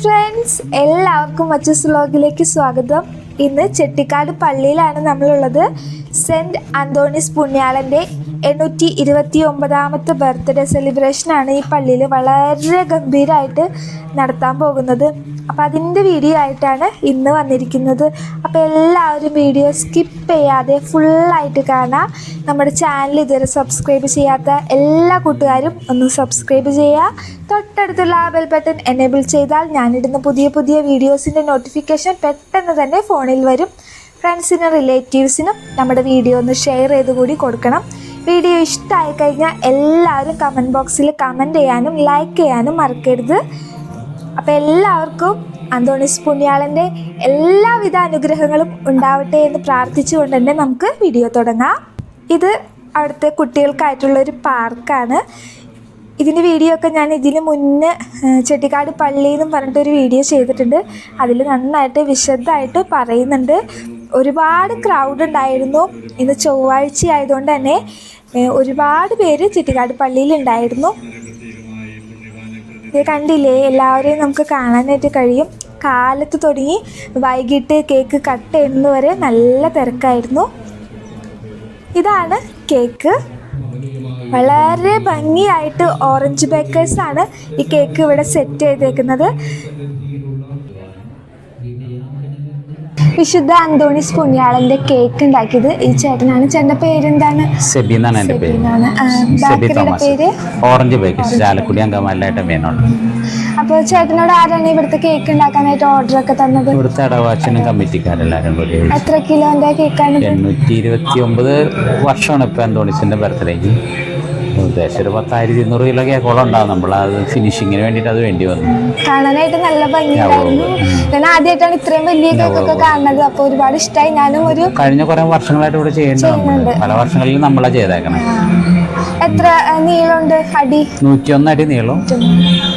Friends എല്ലാവർക്കും മച്ചസ് വ്ലോഗിലേക്ക് സ്വാഗതം. ഇന്ന് ചെട്ടിക്കാട് പള്ളിയിലാണ് നമ്മളുള്ളത്. സെന്റ് അന്തോണിസ് പുണ്യാളന്റെ എണ്ണൂറ്റി ഇരുപത്തി ഒമ്പതാമത്തെ ബർത്ത്ഡേ സെലിബ്രേഷനാണ് ഈ പള്ളിയിൽ വളരെ ഗംഭീരമായിട്ട് നടത്താൻ പോകുന്നത്. അപ്പോൾ അതിന്റെ വീഡിയോ ആയിട്ടാണ് ഇന്ന് വന്നിരിക്കുന്നത്. അപ്പോൾ എല്ലാവരും വീഡിയോ സ്കിപ്പ് ചെയ്യാതെ ഫുള്ളായിട്ട് കാണാം. നമ്മുടെ ചാനൽ ഇതുവരെ സബ്സ്ക്രൈബ് ചെയ്യാത്ത എല്ലാ കൂട്ടുകാരും ഒന്ന് സബ്സ്ക്രൈബ് ചെയ്യുക. തൊട്ടടുത്തുള്ള ആ ബെൽ ബട്ടൺ എനേബിൾ ചെയ്താൽ ഞാനിടുന്ന പുതിയ പുതിയ വീഡിയോസിന്റെ നോട്ടിഫിക്കേഷൻ പെട്ടെന്ന് തന്നെ ഫോണിൽ വരും. ഫ്രണ്ട്സിനും റിലേറ്റീവ്സിനും നമ്മുടെ വീഡിയോ ഒന്ന് ഷെയർ ചെയ്ത് കൂടി കൊടുക്കണം. വീഡിയോ ഇഷ്ടമായി കഴിഞ്ഞാൽ എല്ലാവരും കമന്റ് ബോക്സിൽ കമന്റ് ചെയ്യാനും ലൈക്ക് ചെയ്യാനും മറക്കരുത്. അപ്പോൾ എല്ലാവർക്കും അന്തോണിസ് പുണ്യാളന്റെ എല്ലാവിധ അനുഗ്രഹങ്ങളും ഉണ്ടാവട്ടെ എന്ന് പ്രാർത്ഥിച്ചുകൊണ്ട് തന്നെ നമുക്ക് വീഡിയോ തുടങ്ങാം. ഇത് അവിടുത്തെ കുട്ടികൾക്കായിട്ടുള്ളൊരു പാർക്കാണ്. ഇതിന്റെ വീഡിയോ ഒക്കെ ഞാൻ ഇതിന് മുന്നേ ചെട്ടിക്കാട് പള്ളി എന്നും പറഞ്ഞിട്ടൊരു വീഡിയോ ചെയ്തിട്ടുണ്ട്. അതിൽ നന്നായിട്ട് വിശദമായിട്ട് പറയുന്നുണ്ട്. ഒരുപാട് ക്രൗഡ് ഉണ്ടായിരുന്നു. ഇന്ന് ചൊവ്വാഴ്ച ആയതുകൊണ്ട് തന്നെ ഒരുപാട് പേര് ചിറ്റിക്കാട് പള്ളിയിൽ ഉണ്ടായിരുന്നു. ഇത് കണ്ടില്ലേ? എല്ലാവരെയും നമുക്ക് കാണാനായിട്ട് കഴിയും. കാലത്ത് തുടങ്ങി വൈകിട്ട് കേക്ക് കട്ട് ചെയ്യുന്നത് വരെ നല്ല തിരക്കായിരുന്നു. ഇതാണ് കേക്ക്. വളരെ ഭംഗിയായിട്ട് ഓറഞ്ച് ബേക്കേഴ്സാണ് ഈ കേക്ക് ഇവിടെ സെറ്റ് ചെയ്തേക്കുന്നത്. വിശുദ്ധ അന്തോണിസ് പുണ്യാളന്റെ കേക്ക് ഉണ്ടാക്കിയത് ഈ ചേട്ടനാണ്. ചേട്ടന്റെ പേരെന്താണ്? സെബി എന്നാണ് എന്റെ പേര് സെബി തോമസ്. പേര്? ഓറഞ്ച് ബേക്കേഴ്സ് ചാലക്കുടി അങ്കമാലിലായിട്ട് മേനോട്. അപ്പോൾ ചേട്ടനോട് ആരാണ് ഇവിടുത്തെ കേക്ക് ഉണ്ടാക്കാനായിട്ട് ഓർഡർ ഒക്കെ തന്നത്? ഇവിടുത്തെ അടവാച്ചനും കമ്മിറ്റിക്കാരെല്ലാവരും കൂടി എത്ര കിലോന്റെ കേക്കാണ് എണ്ണൂറ്റി ഇരുപത്തി ഒമ്പത് വർഷമാണ് ഇപ്പൊ അന്തോണിസിന്റെ ബർത്ത്ഡേക്ക് ഉദ്ദേശം ഒരു പത്തായിരത്തി ഇരുന്നൂറ് കിലോ കേക്കോളം ഉണ്ടാവും നമ്മൾ അത് ഫിനിഷിങ്ങിന് വേണ്ടിയിട്ട് അത് വേണ്ടി വന്നു. കാണാനായിട്ട് നല്ല ഭംഗിയായിരുന്നു ഞാൻ ആദ്യമായിട്ടാണ് ഇത്രയും വലിയ കേക്കൊക്കെ കാണുന്നത്. അപ്പോൾ ഒരുപാട് ഇഷ്ടമായി ഞാനും ഒരു കഴിഞ്ഞ കുറേ വർഷങ്ങളായിട്ട് ഇവിടെ ചെയ്യുന്നുണ്ട് പല വർഷങ്ങളിൽ നമ്മളാ ചെയ്തേക്കണം. എത്ര നീളമുണ്ട്? അടി? നൂറ്റിയൊന്ന് അടി നീളം.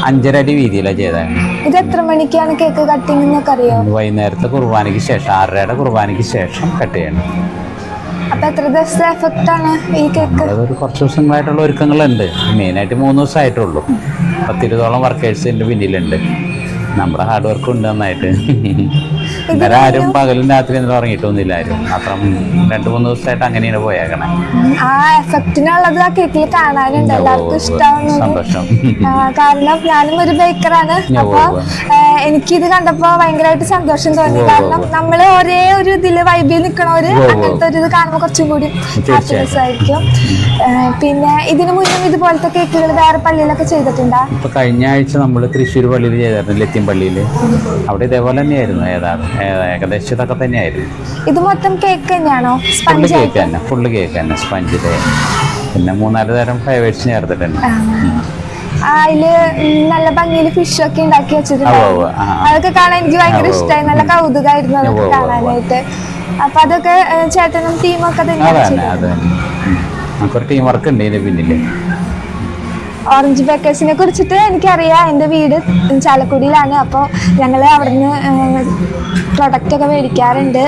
അഞ്ചര അടി വീതിയിലാണ് ചെയ്തത് ഇത് എത്ര മണിക്കാണ് കേക്ക് കട്ടിങ് എന്നൊക്കെ അറിയോ? വൈകുന്നേരത്തെ കുർബാനയ്ക്ക് ശേഷം ആറരയുടെ കുർബാനയ്ക്ക് ശേഷം കട്ട് ചെയ്യണം. അപ്പൊ എത്ര ദിവസത്തെ എഫക്റ്റ് ആണ് ഈ കേക്ക് അതൊരു കുറച്ച് ദിവസങ്ങളായിട്ടുള്ള ഒരുക്കങ്ങളുണ്ട്. മെയിനായിട്ട് മൂന്ന് ദിവസമായിട്ടുള്ളൂ. പത്തിരുപതോളം വർക്കേഴ്സ് എന്റെ പിന്നിലുണ്ട്. നമ്മുടെ ഹാർഡ് വർക്ക് ഉണ്ട് നന്നായിട്ട്. ഇന്നലെ ആരും പകലും രാത്രി ഒന്നും ഉറങ്ങിയിട്ടൊന്നുമില്ല ആരും. മാത്രം രണ്ടു മൂന്ന് ദിവസമായിട്ട് അങ്ങനെയാണ് പോയേക്കണേ. ആ എഫക്റ്റിനുള്ളത് ആ കേക്കിൽ കാണാനുണ്ട്. എല്ലാവർക്കും ഇഷ്ടമാണ് കാരണം ഞാനും ഒരു ബേക്കറാണ് അപ്പൊ. എനിക്കിത് കണ്ടപ്പോ ഭയങ്കരമായിട്ട് സന്തോഷം തോന്നി. കാരണം നമ്മൾ ഒരേ ഒരു ഇതിൽ വൈബിൽ നിൽക്കണവര്. അങ്ങനത്തെ ഒരു ഇത് കാണുമ്പോൾ കുറച്ചും കൂടി. ഹാപ്പിനെസ് ആയിരിക്കും. പിന്നെ ഇതിനു മുന്നും ഇതുപോലത്തെ കേക്കുകൾ വേറെ പള്ളിയിലൊക്കെ ചെയ്തിട്ടുണ്ടോ? കഴിഞ്ഞ ആഴ്ച നമ്മൾ തൃശ്ശൂർ പള്ളിയിൽ ചെയ്തായിരുന്നു. പള്ളിയിൽ അവിടെ ഇതേപോലെ തന്നെയായിരുന്നു. ഏതാണ് ഏകദേശം ഇതൊക്കെ തന്നെയായിരുന്നു. ഇത് മൊത്തം കേക്ക് തന്നെയാണോ? ഫുള്ള് കേക്ക് തന്നെ ഫുള്ള് കേക്ക് തന്നെ സ്പഞ്ചിൽ പിന്നെ മൂന്നാൽ തരം ഫ്ലേവേഴ്സ് ചേർത്തിട്ടുണ്ട്. അതിൽ നല്ല ഭംഗിയിൽ ഫിഷ് ഒക്കെ ഉണ്ടാക്കി വെച്ചിട്ടുണ്ട്. അതൊക്കെ കാണാൻ എനിക്ക് ഭയങ്കര. ഇഷ്ടമായി നല്ല കൗതുകമായിരുന്നു അതൊക്കെ. കാണാനായിട്ട്. അപ്പൊ അതൊക്കെ ചേട്ടനും ടീമൊക്കെ തന്നെയാണ് തന്നെ നമുക്കൊരു ടീം വർക്ക് ഉണ്ട് ഇതിന് പിന്നിൽ. ഓറഞ്ച് ബേക്കേഴ്സിനെ കുറിച്ചിട്ട് എനിക്കറിയാം. എന്റെ വീട് ചാലക്കുടിയിലാണ്. അപ്പോൾ ഞങ്ങൾ അവിടുന്ന് പ്രൊഡക്റ്റ് ഒക്കെ മേടിക്കാറുണ്ട്.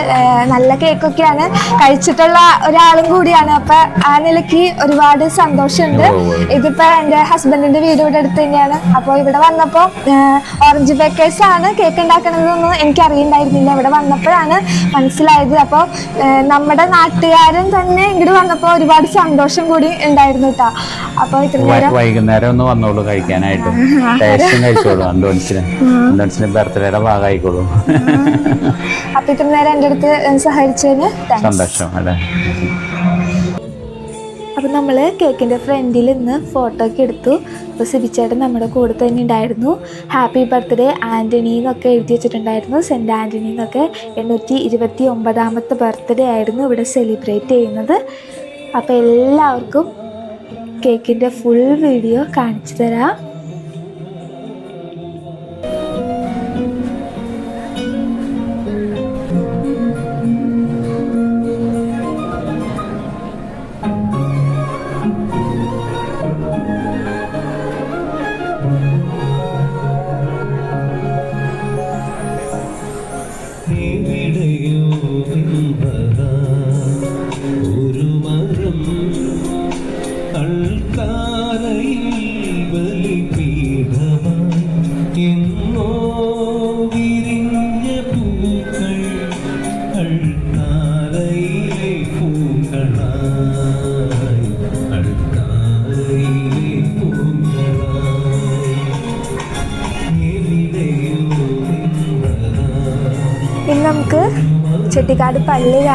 നല്ല കേക്കൊക്കെയാണ്. കഴിച്ചിട്ടുള്ള ഒരാളും കൂടിയാണ്. അപ്പോൾ ആ നിലയ്ക്ക് ഒരുപാട് സന്തോഷമുണ്ട്. ഇതിപ്പോൾ എന്റെ ഹസ്ബൻഡിന്റെ വീട് ഇവിടെ അടുത്ത് തന്നെയാണ്. അപ്പോൾ ഇവിടെ വന്നപ്പോൾ ഓറഞ്ച് ബേക്കേഴ്സ് ആണ് കേക്ക് ഉണ്ടാക്കണതെന്നൊന്നും എനിക്ക് അറിയണ്ടായിരുന്നില്ല ഇവിടെ വന്നപ്പോഴാണ് മനസ്സിലായത്. അപ്പോൾ നമ്മുടെ നാട്ടുകാരൻ തന്നെ ഇങ്ങോട്ട് വന്നപ്പോൾ ഒരുപാട് സന്തോഷം കൂടി ഉണ്ടായിരുന്നു കേട്ടോ അപ്പോൾ ഇത്ര നേരം വൈകുന്നേരം ഒന്ന് വന്നോളൂ കഴിക്കാനായിട്ട്. ടേസ്റ്റും കഴിച്ചോളൂ. അന്തോണിച്ചിന്. അന്തോണിച്ചിന് ബർത്ത്ഡേയുടെ ഭാഗമായിക്കോളൂ. അപ്പൊ ഇത്ര നേരം എന്റെ അടുത്ത് സഹായിച്ചതിന് സന്തോഷം. അല്ലേ അപ്പോൾ നമ്മൾ കേക്കിന്റെ ഫ്രണ്ടിൽ നിന്ന് ഫോട്ടോ ഒക്കെ എടുത്തു. അപ്പോൾ സിബിച്ചേട്ടൻ നമ്മുടെ കൂടെ തന്നെ ഉണ്ടായിരുന്നു. ഹാപ്പി ബർത്ത്ഡേ ആന്റണി എന്നൊക്കെ എഴുതി വെച്ചിട്ടുണ്ടായിരുന്നു. സെന്റ് ആന്റണി എന്നൊക്കെ എണ്ണൂറ്റി ഇരുപത്തി ഒമ്പതാമത്തെ ബർത്ത്ഡേ ആയിരുന്നു ഇവിടെ സെലിബ്രേറ്റ് ചെയ്യുന്നത്. അപ്പോൾ എല്ലാവർക്കും കേക്കിന്റെ ഫുൾ വീഡിയോ കാണിച്ചു തരാം. എവിടെയോ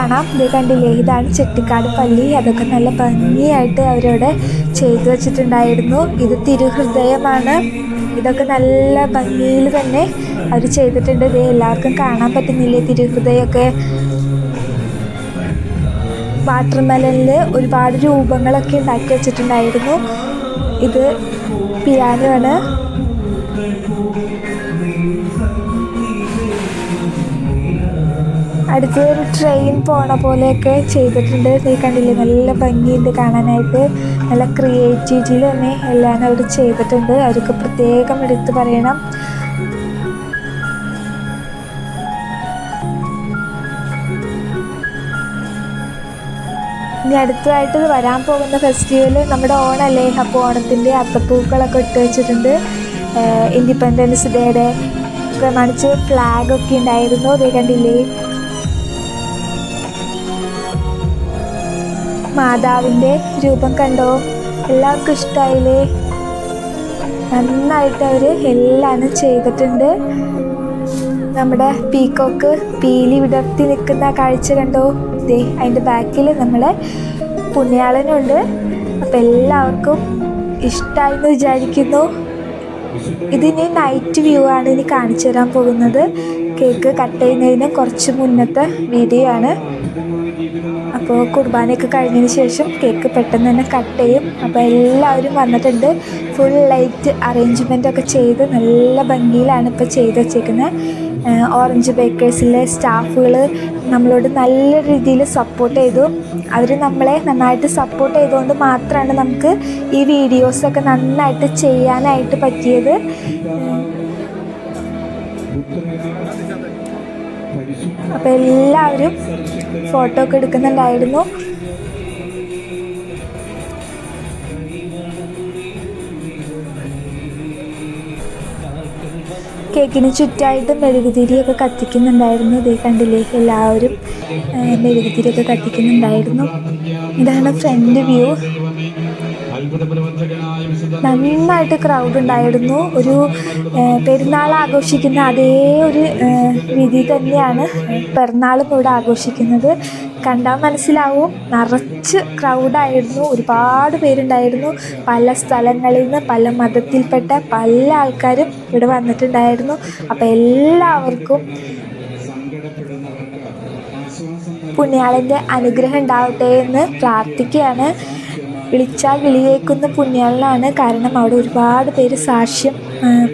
കാണാം. ഇത് കണ്ടില്ലേ? ഇതാണ് ചെട്ടിക്കാട് പള്ളി. അതൊക്കെ നല്ല ഭംഗിയായിട്ട് അവരവിടെ ചെയ്തു വെച്ചിട്ടുണ്ടായിരുന്നു. ഇത് തിരുഹൃദയമാണ്. ഇതൊക്കെ നല്ല ഭംഗിയിൽ തന്നെ അവർ ചെയ്തിട്ടുണ്ട്. ഇത് എല്ലാവർക്കും കാണാൻ പറ്റുന്നില്ലേ തിരുഹൃദയമൊക്കെ? വാട്ടർമെലനിൽ ഒരുപാട് രൂപങ്ങളൊക്കെ ഉണ്ടാക്കി വെച്ചിട്ടുണ്ടായിരുന്നു. ഇത് പിയാനോ ആണ്. അടുത്ത് ഒരു ട്രെയിൻ പോണ പോലെയൊക്കെ ചെയ്തിട്ടുണ്ട്. നീ കണ്ടില്ലേ? നല്ല ഭംഗിയുണ്ട് കാണാനായിട്ട്. നല്ല ക്രിയേറ്റിവിറ്റിയിൽ തന്നെ എല്ലാം അവർ ചെയ്തിട്ടുണ്ട്. അവർക്ക് പ്രത്യേകം എടുത്ത് പറയണം. ഇനി അടുത്തതായിട്ട് വരാൻ പോകുന്ന ഫെസ്റ്റിവൽ നമ്മുടെ ഓണല്ലേ? അപ്പോൾ ഓണത്തിന്റെ അത്തപ്പൂക്കളൊക്കെ ഇട്ട് വെച്ചിട്ടുണ്ട്. ഇൻഡിപെൻഡൻസ് ഡേയുടെ പ്രമാണിച്ച് ഫ്ലാഗൊക്കെ ഉണ്ടായിരുന്നു. അതേ കണ്ടില്ലേ? മാതാവിന്റെ രൂപം കണ്ടോ? എല്ലാവർക്കും ഇഷ്ടമായില്ലേ നന്നായിട്ട് അവർ എല്ലാം ചെയ്തിട്ടുണ്ട്. നമ്മുടെ പീക്കോക്ക് പീലി വിടർത്തി നിൽക്കുന്ന കാഴ്ച കണ്ടോ? ദേ അതിന്റെ ബാക്കിൽ നമ്മളെ പുണ്യാളനുണ്ട്. അപ്പം എല്ലാവർക്കും ഇഷ്ടമായി എന്ന് വിചാരിക്കുന്നു. ഇതിനി നൈറ്റ് വ്യൂ ആണ് ഇനി കാണിച്ചു തരാൻ പോകുന്നത്. കേക്ക് കട്ട് ചെയ്യുന്നതിന് കുറച്ച് മുന്നത്തെ വീഡിയോ ആണ്. അപ്പോൾ കുർബാനയൊക്കെ കഴിഞ്ഞതിന് ശേഷം കേക്ക് പെട്ടെന്ന് തന്നെ കട്ട് ചെയ്യും. അപ്പോൾ എല്ലാവരും വന്നിട്ടുണ്ട്. ഫുൾ ലൈറ്റ് അറേഞ്ച്മെന്റ് ഒക്കെ ചെയ്ത് നല്ല ഭംഗിയിലാണ് ഇപ്പോൾ ചെയ്ത് വെച്ചേക്കുന്നത് ഓറഞ്ച് ബേക്കേഴ്സിലെ സ്റ്റാഫുകൾ നമ്മളോട് നല്ല രീതിയിൽ സപ്പോർട്ട് ചെയ്തു. അവർ നമ്മളെ നന്നായിട്ട് സപ്പോർട്ട് ചെയ്തുകൊണ്ട് മാത്രമാണ് നമുക്ക് ഈ വീഡിയോസൊക്കെ നന്നായിട്ട് ചെയ്യാനായിട്ട് പറ്റിയത്. അപ്പോൾ എല്ലാവരും ഫോട്ടോ ഒക്കെ എടുക്കുന്നുണ്ടായിരുന്നു. കേക്കിന് ചുറ്റായിട്ട് മെഴുകുതിരിയൊക്കെ കത്തിക്കുന്നുണ്ടായിരുന്നു. ഇതേ കണ്ടില്ലേ എല്ലാവരും മെഴുകുതിരിയൊക്കെ കത്തിക്കുന്നുണ്ടായിരുന്നു. ഇതാണ് ഫ്രണ്ട് വ്യൂ നന്നായിട്ട് ക്രൗഡ് ഉണ്ടായിരുന്നു. ഒരു പെരുന്നാൾ ആഘോഷിക്കുന്ന അതേ ഒരു രീതി തന്നെയാണ് പിറന്നാളും ഇവിടെ ആഘോഷിക്കുന്നത്. കണ്ടാൽ മനസ്സിലാവും. നിറച്ച് ക്രൗഡായിരുന്നു ഒരുപാട് പേരുണ്ടായിരുന്നു. പല സ്ഥലങ്ങളിൽ നിന്ന് പല മതത്തിൽപ്പെട്ട പല ആൾക്കാരും ഇവിടെ വന്നിട്ടുണ്ടായിരുന്നു. അപ്പോൾ എല്ലാവർക്കും പുണ്യാളന്റെ അനുഗ്രഹം ഉണ്ടാവട്ടെ എന്ന് പ്രാർത്ഥിക്കുകയാണ്. വിളിച്ചാൽ വിളിയേക്കുന്ന പുണ്യാളനാണ്. കാരണം അവിടെ ഒരുപാട് പേര് സാക്ഷ്യം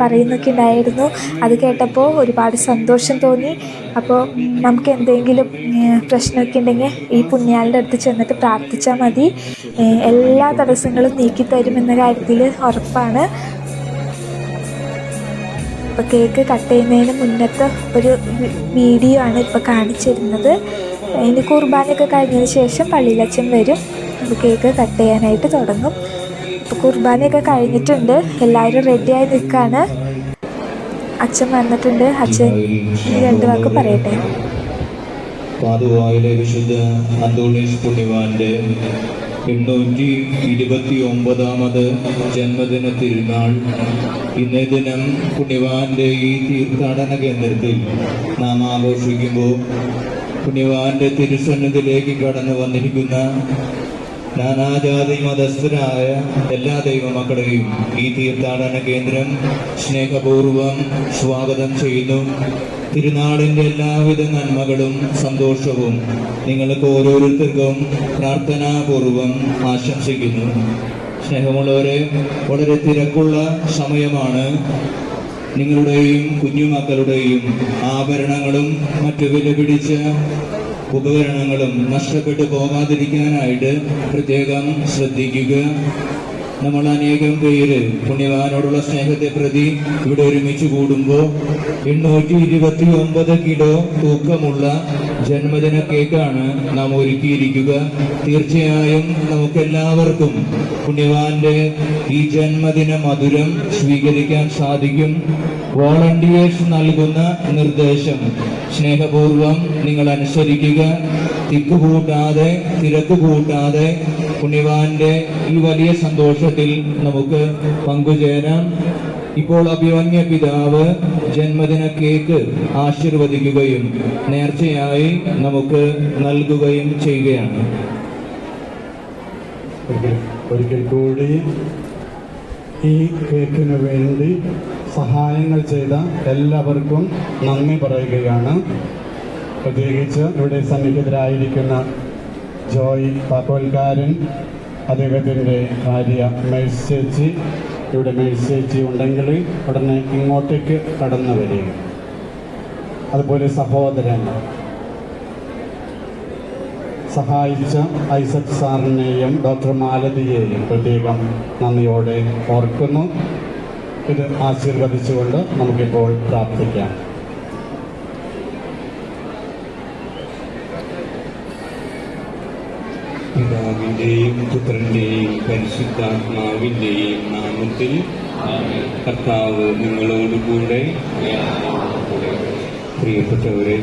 പറയുന്നൊക്കെ ഉണ്ടായിരുന്നു. അത് കേട്ടപ്പോൾ ഒരുപാട് സന്തോഷം തോന്നി. അപ്പോൾ നമുക്ക് എന്തെങ്കിലും പ്രശ്നമൊക്കെ ഉണ്ടെങ്കിൽ ഈ പുണ്യാളിന്റെ അടുത്ത് ചെന്നിട്ട് പ്രാർത്ഥിച്ചാൽ മതി. എല്ലാ തടസ്സങ്ങളും നീക്കിത്തരുമെന്ന കാര്യത്തിൽ ഉറപ്പാണ്. ഇപ്പോൾ കേക്ക് കട്ട് ചെയ്യുന്നതിന് മുന്നത്തെ ഒരു വീഡിയോ ആണ് ഇപ്പോൾ കാണിച്ചിരുന്നത്. ഇനി കുർബാനയൊക്കെ കഴിഞ്ഞതിന് ശേഷം പള്ളിയിലച്ഛൻ വരും. കേക്ക് കട്ട് ചെയ്യാനായിട്ട് തുടങ്ങും. ഇപ്പോൾ കുർബാനയൊക്കെ കഴിഞ്ഞിട്ടുണ്ട്. എല്ലാവരും റെഡിയായി നിൽക്കുകയാണ് അച്ഛൻ വന്നിട്ടുണ്ട്. അച്ഛൻ രണ്ട് വാക്ക് പറയട്ടെ. പാതുവായിലെ വിശുദ്ധ അന്തോണീസ് പുണ്യവാന്റെ എണ്ണൂറ്റി ഇരുപത്തി ഒമ്പതാമത് ജന്മദിന തിരുനാൾ. ഇന്നേ ദിനം പുണ്യവാന്റെ ഈ തീർത്ഥാടന കേന്ദ്രത്തിൽ നാം ആഘോഷിക്കുമ്പോൾ പുണ്യവാന്റെ തിരുസന്നിധിയിലേക്ക് കടന്നു വന്നിരിക്കുന്ന നാനാജാതി മതസ്ഥരായ എല്ലാ ദൈവമക്കളെയും ഈ തീർത്ഥാടന കേന്ദ്രം സ്നേഹപൂർവം സ്വാഗതം ചെയ്യുന്നു. തിരുനാളിന്റെ എല്ലാവിധ നന്മകളും സന്തോഷവും നിങ്ങൾക്ക് ഓരോരുത്തർക്കും പ്രാർത്ഥനാപൂർവം ആശംസിക്കുന്നു. സ്നേഹമുള്ളവരെ വളരെ തിരക്കുള്ള സമയമാണ്. നിങ്ങളുടെയും കുഞ്ഞുമക്കളുടെയും ആഭരണങ്ങളും മറ്റു വില പിടിച്ച ഉപകരണങ്ങളും നഷ്ടപ്പെട്ടു പോകാതിരിക്കാനായിട്ട് പ്രത്യേകം ശ്രദ്ധിക്കുക. നമ്മൾ അനേകം പേര് പുണ്യവാനോടുള്ള സ്നേഹത്തെ പ്രതി ഇവിടെ ഒരുമിച്ച് കൂടുമ്പോൾ എണ്ണൂറ്റി ഇരുപത്തി ഒമ്പത് കിലോ തൂക്കമുള്ള ജന്മദിന കേക്കാണ് നാം ഒരുക്കിയിരിക്കുക. തീർച്ചയായും നമുക്കെല്ലാവർക്കും പുണ്യവാന്റെ ഈ ജന്മദിന മധുരം സ്വീകരിക്കാൻ സാധിക്കും. വോളണ്ടിയേഴ്സ് നൽകുന്ന നിർദ്ദേശം. സ്നേഹപൂർവം നിങ്ങൾ അനുസരിക്കുക. തിക്കുകൂട്ടാതെ തിരക്ക് കൂട്ടാതെ പുണ്യവാന്റെ ഈ വലിയ സന്തോഷത്തിൽ നമുക്ക് പങ്കുചേരാം. ഇപ്പോൾ അഭിമന്യ പിതാവ് ജന്മദിന കേക്ക് ആശീർവദിക്കുകയും നേർച്ചയായി നമുക്ക് നൽകുകയും ചെയ്യുകയാണ്. ഒരിക്കൽ- കൂടി ഈ കേക്കിന് വേണ്ടി സഹായങ്ങൾ ചെയ്ത എല്ലാവർക്കും നന്ദി പറയുകയാണ്. പ്രത്യേകിച്ച് ഇവിടെ സന്നിഹിതരായിരിക്കുന്ന ജോയ് താക്കോൽക്കാരൻ അദ്ദേഹത്തിന്റെ ഭാര്യ മേഴ്സ് ചേച്ചി ഇവിടെ മേഴ്സ് ചേച്ചി ഉണ്ടെങ്കിൽ ഉടനെ ഇങ്ങോട്ടേക്ക് കടന്നു വരിക. അതുപോലെ സഹോദരൻ സഹായിച്ച ഐസക് സാറിനെയും ഡോക്ടർ മാലതിയെയും പ്രത്യേകം നന്ദിയോടെ ഓർക്കുന്നു. ഇത് ആശീർവദിച്ചുകൊണ്ട് നമുക്കിപ്പോൾ പ്രാർത്ഥിക്കാം. പുത്രന്റെയും പരിശുദ്ധാത്മാവിന്റെയും നാമത്തിൽ കർത്താവ് നിങ്ങളോടുകൂടെ പ്രിയപ്പെട്ടവരെ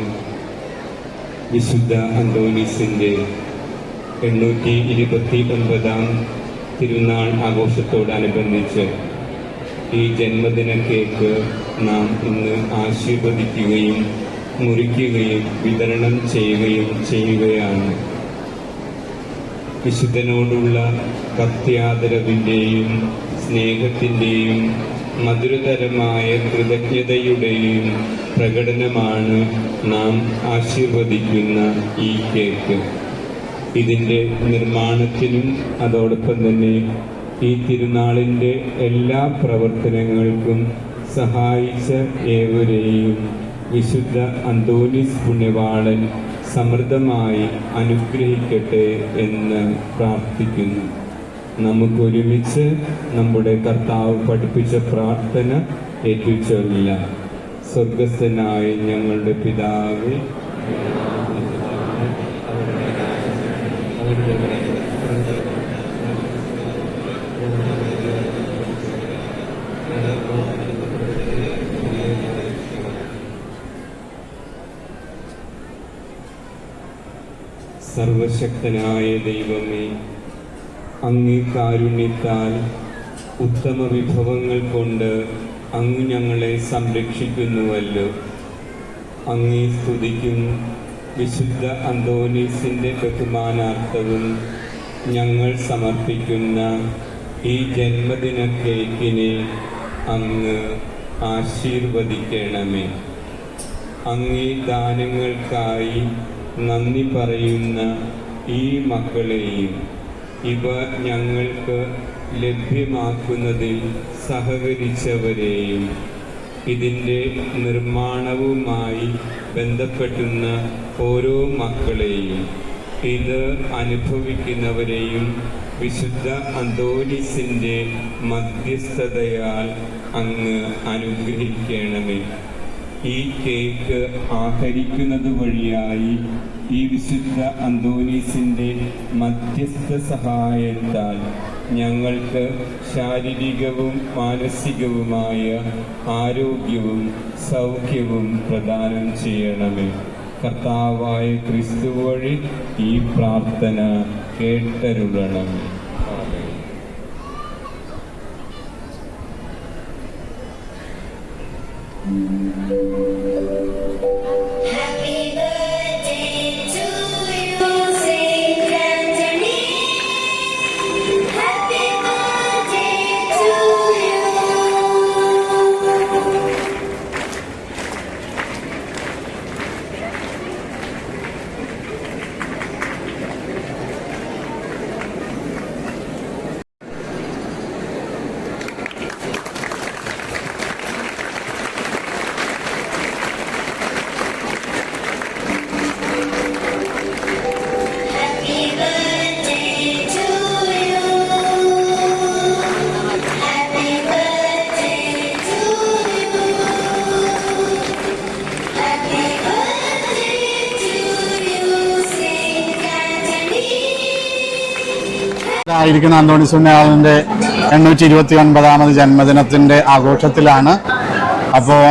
വിശുദ്ധ അന്തോണീസിന്റെ എണ്ണൂറ്റി ഇരുപത്തി ഒൻപതാം തിരുനാൾ ആഘോഷത്തോടനുബന്ധിച്ച് ഈ ജന്മദിന കേക്ക് നാം ഇന്ന് ആശീർവദിക്കുകയും മുറിക്കുകയും വിതരണം ചെയ്യുകയും ചെയ്യുകയാണ്. വിശുദ്ധനോടുള്ള ഭക്ത്യാദരവിന്റെയും സ്നേഹത്തിന്റെയും മധുരതരമായ കൃതജ്ഞതയുടെയും പ്രകടനമാണ് നാം ആശീർവദിക്കുന്ന ഈ കേക്ക്. ഇതിന്റെ നിർമ്മാണത്തിനും അതോടൊപ്പം തന്നെ ഈ തിരുനാളിന്റെ എല്ലാ പ്രവർത്തനങ്ങൾക്കും സഹായിച്ച ഏവരെയും വിശുദ്ധ അന്തോണിസ് പുണ്യവാളൻ സമൃദ്ധമായി അനുഗ്രഹിക്കട്ടെ എന്ന് പ്രാർത്ഥിക്കുന്നു. നമുക്കൊരുമിച്ച് നമ്മുടെ കർത്താവ് പഠിപ്പിച്ച പ്രാർത്ഥന ഏറ്റുചൊല്ല സ്വർഗസ്ഥനായ ഞങ്ങളുടെ പിതാവേ സർവശക്തനായ ദൈവമേ അങ്ങേ കാരുണ്യത്താൽ ഉത്തമ വിഭവങ്ങൾ കൊണ്ട് അങ്ങ് ഞങ്ങളെ സംരക്ഷിക്കുന്നുവല്ലോ. അങ്ങേ സ്തുതിക്കും വിശുദ്ധ അന്തോനീസിന്റെ ബഹുമാനാർത്ഥവും ഞങ്ങൾ സമർപ്പിക്കുന്ന ഈ ജന്മദിന കേക്കിനെ അങ്ങ് ആശീർവദിക്കണമേ. അങ്ങേ ദാനങ്ങൾക്കായി നന്ദി പറയുന്ന ഈ മക്കളെയും ഇവ ഞങ്ങൾക്ക് ലഭ്യമാക്കുന്നതിൽ സഹകരിച്ചവരെയും ഇതിന്റെ നിർമ്മാണവുമായി ബന്ധപ്പെട്ടുന്ന ഓരോ മക്കളെയും ഇത് അനുഭവിക്കുന്നവരെയും വിശുദ്ധ അന്തോലിസിന്റെ മധ്യസ്ഥതയാൽ അങ്ങ് അനുഗ്രഹിക്കണമേ. ഈ കേക്ക് ആഹരിക്കുന്നത് വഴിയായി ഈ വിശുദ്ധ അന്തോനീസിന്റെ മധ്യസ്ഥ സഹായത്താൽ ഞങ്ങൾക്ക് ശാരീരികവും മാനസികവുമായ ആരോഗ്യവും സൗഖ്യവും പ്രദാനം ചെയ്യണമേ. കർത്താവായ ക്രിസ്തു വഴി ഈ പ്രാർത്ഥന കേട്ടരുളണമേ. ആയിരിക്കുന്ന അന്തോണി സുന്നയാളിന്റെ എണ്ണൂറ്റി ഇരുപത്തി ഒൻപതാമത് ജന്മദിനത്തിന്റെ ആഘോഷത്തിലാണ് അപ്പോൾ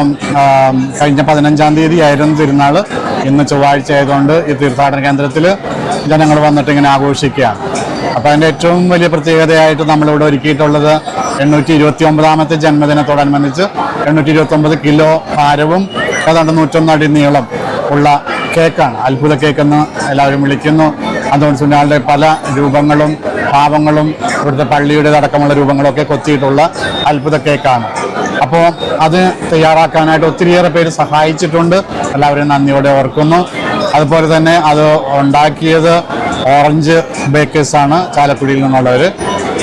കഴിഞ്ഞ പതിനഞ്ചാം തീയതി ആയിരുന്നു തിരുനാൾ ഇന്ന് ചൊവ്വാഴ്ച ആയതുകൊണ്ട് ഈ തീർത്ഥാടന കേന്ദ്രത്തിൽ ജനങ്ങൾ വന്നിട്ട് ഇങ്ങനെ ആഘോഷിക്കുകയാണ്. അപ്പോൾ അതിന്റെ ഏറ്റവും വലിയ പ്രത്യേകതയായിട്ട് നമ്മളിവിടെ ഒരുക്കിയിട്ടുള്ളത് എണ്ണൂറ്റി ഇരുപത്തി ഒമ്പതാമത്തെ ജന്മദിനത്തോടനുബന്ധിച്ച് എണ്ണൂറ്റി ഇരുപത്തി ഒമ്പത് കിലോ ഭാരവും ഏതാണ്ട് നൂറ്റൊന്നടി നീളം ഉള്ള കേക്കാണ്. അത്ഭുത കേക്ക് എന്ന് എല്ലാവരും വിളിക്കുന്നു. അതുകൊണ്ട് സുനാളുടെ പല രൂപങ്ങളും ഭാവങ്ങളും ഇവിടുത്തെ പള്ളിയുടെ അടക്കമുള്ള രൂപങ്ങളൊക്കെ കൊത്തിയിട്ടുള്ള അത്ഭുത കേക്കാണ്. അപ്പോൾ അത് തയ്യാറാക്കാനായിട്ട് ഒത്തിരിയേറെ പേര് സഹായിച്ചിട്ടുണ്ട്. എല്ലാവരെയും നന്ദിയോടെ ഓർക്കുന്നു. അതുപോലെ തന്നെ അത് ഉണ്ടാക്കിയത് ഓറഞ്ച് ബേക്കേഴ്സാണ് ചാലക്കുടിയിൽ നിന്നുള്ളവർ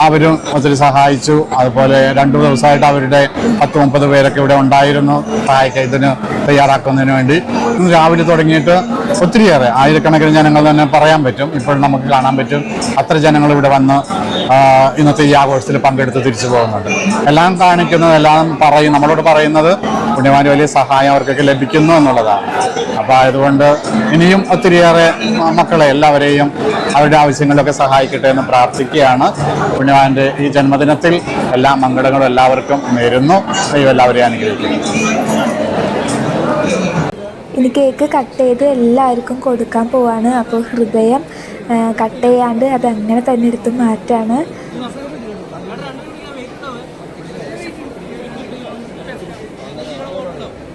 അവരും ഒത്തിരി സഹായിച്ചു. അതുപോലെ രണ്ടു ദിവസമായിട്ട് അവരുടെ പത്ത് മുപ്പത് പേരൊക്കെ ഇവിടെ ഉണ്ടായിരുന്നു. സഹായിക്കാൻ ഇതിന് തയ്യാറാക്കുന്നതിന് വേണ്ടി. ഇന്ന് രാവിലെ തുടങ്ങിയിട്ട് ഒത്തിരിയേറെ ആയിരക്കണക്കിന് ജനങ്ങൾ തന്നെ പറയാൻ പറ്റും. ഇപ്പോൾ നമുക്ക് കാണാൻ പറ്റും അത്ര ജനങ്ങൾ ഇവിടെ വന്ന് ഇന്നത്തെ ഈ ആഘോഷത്തിൽ പങ്കെടുത്ത് തിരിച്ചു പോകുന്നുണ്ട്. എല്ലാം കാണിക്കുന്നത് എല്ലാം പറയും നമ്മളോട് പറയുന്നത് പുണ്യവാന് വലിയ സഹായം അവർക്കൊക്കെ ലഭിക്കുന്നു എന്നുള്ളതാണ്. അപ്പോൾ അതുകൊണ്ട് ഇനിയും ഒത്തിരിയേറെ മക്കളെ എല്ലാവരെയും അവരുടെ ആവശ്യങ്ങളിലൊക്കെ സഹായിക്കട്ടെ എന്ന് പ്രാർത്ഥിക്കുകയാണ്. പുണ്യവാന്റെ ഈ ജന്മദിനത്തിൽ എല്ലാ മംഗളങ്ങളും എല്ലാവർക്കും നേരുന്നു. ദൈവം എല്ലാവരെയും അനുഗ്രഹിക്കുന്നു ഇനി കേക്ക് കട്ട് ചെയ്ത് എല്ലാവർക്കും കൊടുക്കാൻ പോവാണ്. അപ്പോൾ ഹൃദയം കട്ട് ചെയ്യാണ്ട് അത് അങ്ങനെ തന്നെ എടുത്ത് മാറ്റാണ്.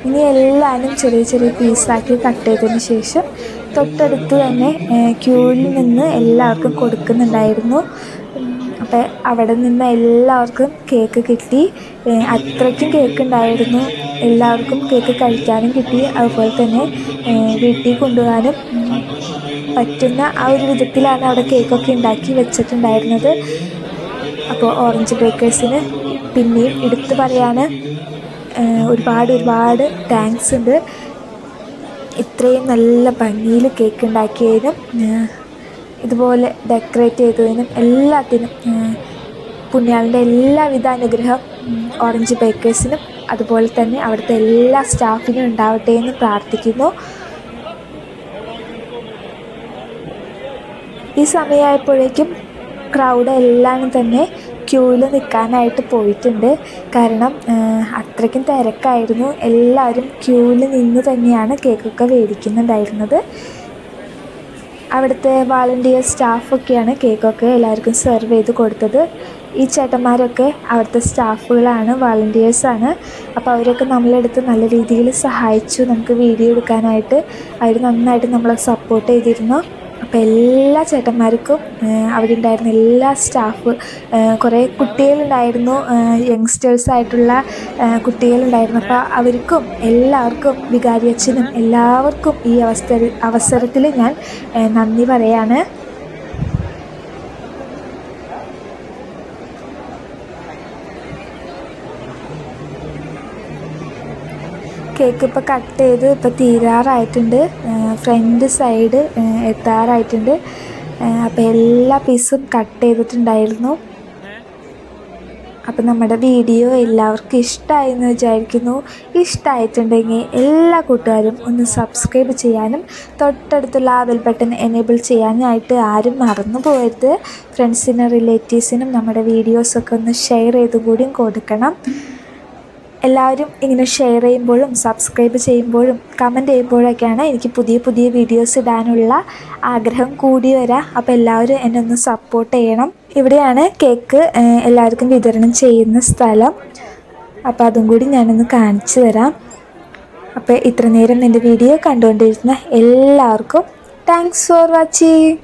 ഇനി എല്ലാവരും ചെറിയ ചെറിയ പീസാക്കി കട്ട് ചെയ്തതിന് ശേഷം തൊട്ടടുത്ത് തന്നെ ക്യൂവിൽ നിന്ന് എല്ലാവർക്കും കൊടുക്കുന്നുണ്ടായിരുന്നു. അപ്പോൾ അവിടെ നിന്ന് എല്ലാവർക്കും കേക്ക് കിട്ടി. അത്രയ്ക്കും കേക്ക് ഉണ്ടായിരുന്നു. എല്ലാവർക്കും കേക്ക് കഴിക്കാനും കിട്ടി. അതുപോലെ തന്നെ വീട്ടിൽ കൊണ്ടുപോകാനും പറ്റുന്ന ആ ഒരു വിധത്തിലാണ് അവിടെ കേക്കൊക്കെ ഉണ്ടാക്കി വെച്ചിട്ടുണ്ടായിരുന്നത്. അപ്പോൾ ഓറഞ്ച് ബേക്കേഴ്സിന് പിന്നെയും എടുത്തു പറയാണ്. ഏഹ് ഒരുപാട് ഒരുപാട് താങ്ക്സ് ഉണ്ട്. ഇത്രയും നല്ല ഭംഗിയിൽ കേക്ക് ഉണ്ടാക്കിയതിനും ഇതുപോലെ ഡെക്കറേറ്റ് ചെയ്തതിനും എല്ലാത്തിനും പുണ്യാളിന്റെ എല്ലാവിധ അനുഗ്രഹം ഓറഞ്ച് ബേക്കേഴ്സിനും അതുപോലെ തന്നെ അവിടുത്തെ എല്ലാ സ്റ്റാഫിനും ഉണ്ടാവട്ടെ എന്ന് പ്രാർത്ഥിക്കുന്നു. ഈ സമയമായപ്പോഴേക്കും ക്രൗഡ് എല്ലാം തന്നെ ക്യൂവിൽ നിൽക്കാനായിട്ട് പോയിട്ടുണ്ട്. കാരണം അത്രയ്ക്കും തിരക്കായിരുന്നു. എല്ലാവരും ക്യൂവിൽ നിന്ന് തന്നെയാണ് കേക്കൊക്കെ മേടിക്കുന്നുണ്ടായിരുന്നത്. അവിടുത്തെ വാളണ്ടിയർ സ്റ്റാഫൊക്കെയാണ് കേക്കൊക്കെ എല്ലാവർക്കും സെർവ് ചെയ്ത് കൊടുത്തത്. ഈ ചേട്ടന്മാരൊക്കെ അവിടുത്തെ സ്റ്റാഫുകളാണ് വാളണ്ടിയേഴ്സാണ് അപ്പോൾ അവരൊക്കെ നമ്മളെ നമ്മളെടുത്ത് നല്ല രീതിയിൽ സഹായിച്ചു. നമുക്ക് വീഡിയോ എടുക്കാനായിട്ട്. അവർ നന്നായിട്ട് നമ്മളെ സപ്പോർട്ട് ചെയ്തിരുന്നു. അപ്പോൾ എല്ലാ ചേട്ടന്മാർക്കും അവിടെ ഉണ്ടായിരുന്ന എല്ലാ സ്റ്റാഫ് കുറേ കുട്ടികളുണ്ടായിരുന്നു യങ്സ്റ്റേഴ്സ് ആയിട്ടുള്ള കുട്ടികളുണ്ടായിരുന്നു. അപ്പോൾ അവർക്കും എല്ലാവർക്കും വികാരി അച്ഛനും എല്ലാവർക്കും ഈ അവസര അവസരത്തിൽ ഞാൻ നന്ദി പറയാണ്. കേക്ക് ഇപ്പോൾ കട്ട് ചെയ്ത് ഇപ്പോൾ തീരാറായിട്ടുണ്ട്. Front side എത്താറായിട്ടുണ്ട്. അപ്പോൾ എല്ലാ പീസും കട്ട് ചെയ്തിട്ടുണ്ടായിരുന്നു. അപ്പം നമ്മുടെ വീഡിയോ എല്ലാവർക്കും ഇഷ്ടമായി എന്ന് വിചാരിക്കുന്നു. ഇഷ്ടമായിട്ടുണ്ടെങ്കിൽ എല്ലാ കൂട്ടുകാരും ഒന്ന് സബ്സ്ക്രൈബ് ചെയ്യാനും തൊട്ടടുത്തുള്ള ആ ബെൽ ബട്ടൺ എനേബിൾ ചെയ്യാനായിട്ട് ആരും മറന്നു പോകരുത്. ഫ്രണ്ട്സിനും റിലേറ്റീവ്സിനും നമ്മുടെ വീഡിയോസൊക്കെ ഒന്ന് ഷെയർ ചെയ്തു കൂടിയും കൊടുക്കണം. എല്ലാവരും ഇങ്ങനെ ഷെയർ ചെയ്യുമ്പോഴും സബ്സ്ക്രൈബ് ചെയ്യുമ്പോഴും കമന്റ് ചെയ്യുമ്പോഴൊക്കെയാണ് എനിക്ക് പുതിയ പുതിയ വീഡിയോസ് ഇടാനുള്ള ആഗ്രഹം കൂടി വരാം. അപ്പോൾ എല്ലാവരും എന്നെ ഒന്ന് സപ്പോർട്ട് ചെയ്യണം. ഇവിടെയാണ് കേക്ക് എല്ലാവർക്കും വിതരണം ചെയ്യുന്ന സ്ഥലം. അപ്പോൾ അതും കൂടി ഞാനൊന്ന് കാണിച്ചു തരാം. അപ്പോൾ ഇത്ര നേരം എന്റെ വീഡിയോ കണ്ടുകൊണ്ടിരുന്ന എല്ലാവർക്കും താങ്ക്സ് ഫോർ വാച്ചിങ്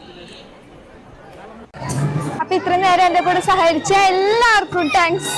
അപ്പൊ ഇത്ര നേരം എന്റെ കൂടെ സഹകരിച്ച എല്ലാവർക്കും താങ്ക്സ്